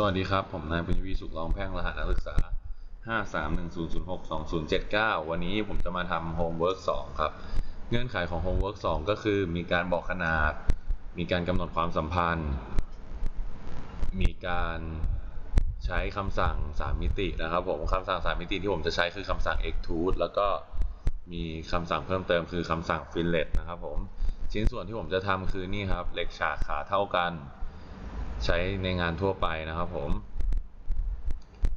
สวัสดีครับ ผมนายปุญญวีสุขรองแพ่งรหัสนักศึกษา 5310062079 วันนี้ผมจะมาทำ Homework 2ครับ เงื่อนไขของ Homework 2ก็คือมีการบอกขนาด มีการกำหนดความสัมพันธ์ มีการใช้คำสั่ง 3 มิตินะครับผมคำสั่ง 3 มิติที่ผมจะใช้คือคำสั่ง extrude แล้วก็มีคำสั่งเพิ่มเติมคือคำสั่ง fillet นะครับผม ชิ้นส่วนที่ผมจะทำคือนี่ครับเหล็กฉากขาเท่ากัน ใช้ในงานทั่วไปนะครับผม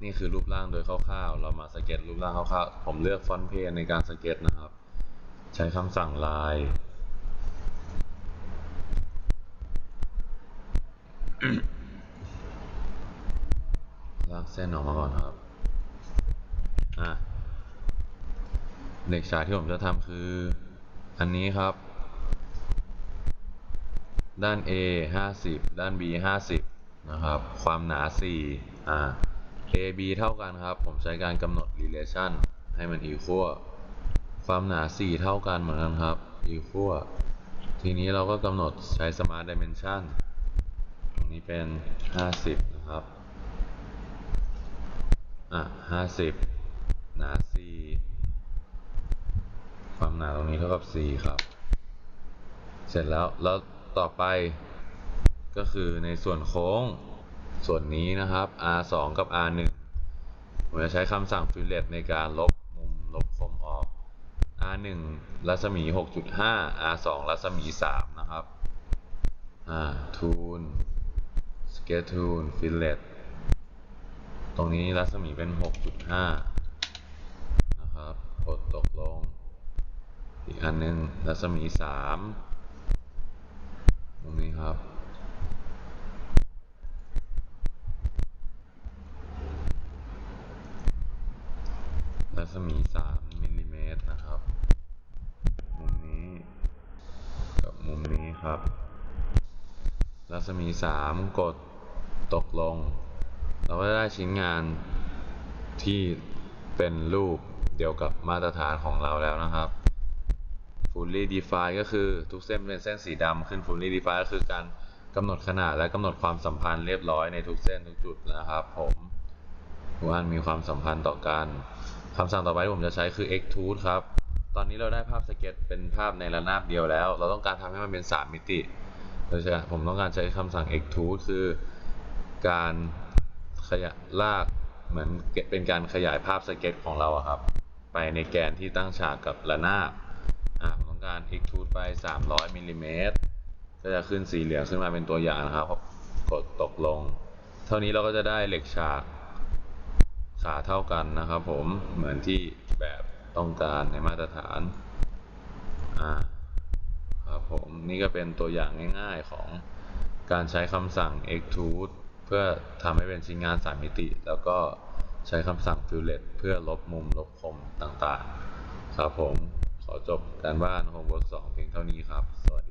นี่คือรูปร่างโดยคร่าวๆ เรามาสเก็ตรูปร่างคร่าวๆ ผมเลือกฟอนต์เพนในการสเก็ตนะครับ ใช้คำสั่งลาย ลากเส้นออกมาก่อนครับ อะเหล็กฉากที่ผมจะทำคือ อันนี้ครับ ด้าน A 50 ด้าน B 50 นะครับ ความหนา4อ่า AB เท่ากันครับ ผมใช้การกำหนด relation ให้มัน equal ความหนา 4 เท่ากันเหมือนกันครับ equal ทีนี้เราก็กำหนดใช้ smart dimension ตรงนี้เป็น 50 นะครับ อะ 50 หนา 4 ความหนาตรงนี้เท่ากับ 4 ครับ เสร็จแล้วแล้ว ต่อไป ก็คือในส่วนโค้งส่วนนี้นะครับ R2 กับ R1 ผมจะใช้คำสั่ง fillet ในการลบมุมลบคมออก R1 รัศมี 6.5 R2 รัศมี 3 นะครับ อ่า tune scale tune fillet ตรงนี้รัศมีเป็น 6.5 นะครับกดตกลง อีกอันหนึงรัศมี 3 ครับ รัศมี3มิลลิเมตรนะครับ มุมนี้ กับมุมนี้ครับ รัศมี3กดตกลง เราก็ได้ชิ้นงานที่เป็นรูปเดียวกับมาตรฐานของเราแล้วนะครับ fully define ก็คือทุกเส้นเป็นเส้นสีดำขึ้น fully define ก็คือการกำหนดขนาดและกำหนดความสัมพันธ์เรียบร้อยในทุกเส้นทุกจุดนะครับผมทุกอันมีความสัมพันธ์ต่อกันคำสั่งต่อไปที่ผมจะใช้คือ extrude ครับ ตอนนี้เราได้ภาพสเก็ตเป็นภาพในระนาบเดียวแล้ว เราต้องการทำให้มันเป็น 3 มิติโดยเฉพาะผมต้องการใช้คำสั่ง extrude คือการขยายลากเหมือนเป็นการขยายภาพสเก็ตของเราครับ ไปในแกนที่ตั้งฉากกับระนาบ อ่าผมต้องการ extrude ไป 300มิลลิเมตรก็จะขึ้นสีเหลืองขึ้นมาเป็นตัวอย่างนะครับ กดตกลง เท่านี้เราก็จะได้เหล็กฉากขาเท่ากันนะครับผม เหมือนที่แบบต้องการในมาตรฐาน อ่า ครับผม นี่ก็เป็นตัวอย่างง่ายๆของการใช้คำสั่ง extrude เพื่อทำให้เป็นชิ้นงาน3มิติ แล้วก็ใช้คำสั่ง fillet เพื่อลบมุมลบคมต่างๆ ครับผม ขอจบการบ้าน homework 2เพียงเท่านี้ครับ สวัสดี